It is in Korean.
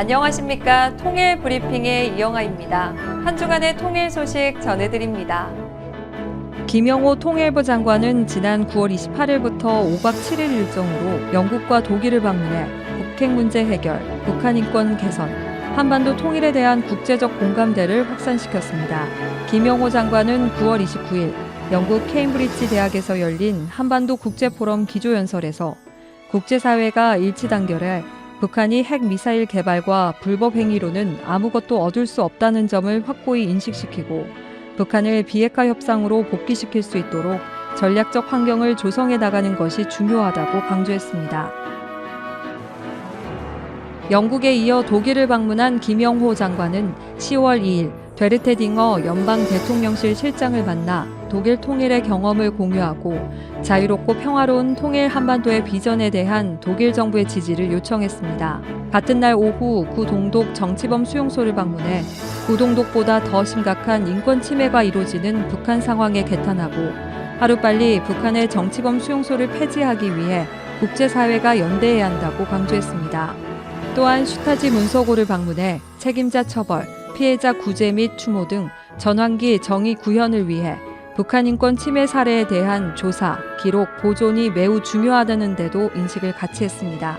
안녕하십니까. 통일 브리핑의 이영아입니다. 한 주간의 통일 소식 전해드립니다. 김영호 통일부 장관은 지난 9월 28일부터 5박 7일 일정으로 영국과 독일을 방문해 북핵 문제 해결, 북한 인권 개선, 한반도 통일에 대한 국제적 공감대를 확산시켰습니다. 김영호 장관은 9월 29일 영국 케임브리지 대학에서 열린 한반도 국제포럼 기조연설에서 국제사회가 일치 단결해 북한이 핵 미사일 개발과 불법 행위로는 아무것도 얻을 수 없다는 점을 확고히 인식시키고 북한을 비핵화 협상으로 복귀시킬 수 있도록 전략적 환경을 조성해 나가는 것이 중요하다고 강조했습니다. 영국에 이어 독일을 방문한 김영호 장관은 10월 2일 베르테딩어 연방 대통령실 실장을 만나 독일 통일의 경험을 공유하고 자유롭고 평화로운 통일 한반도의 비전에 대한 독일 정부의 지지를 요청했습니다. 같은 날 오후 구 동독 정치범 수용소를 방문해 구동독보다 더 심각한 인권 침해가 이루어지는 북한 상황에 개탄하고 하루빨리 북한의 정치범 수용소를 폐지하기 위해 국제사회가 연대해야 한다고 강조했습니다. 또한 슈타지 문서고를 방문해 책임자 처벌, 피해자 구제 및 추모 등 전환기 정의 구현을 위해 북한 인권 침해 사례에 대한 조사, 기록, 보존이 매우 중요하다는 데도 인식을 같이 했습니다.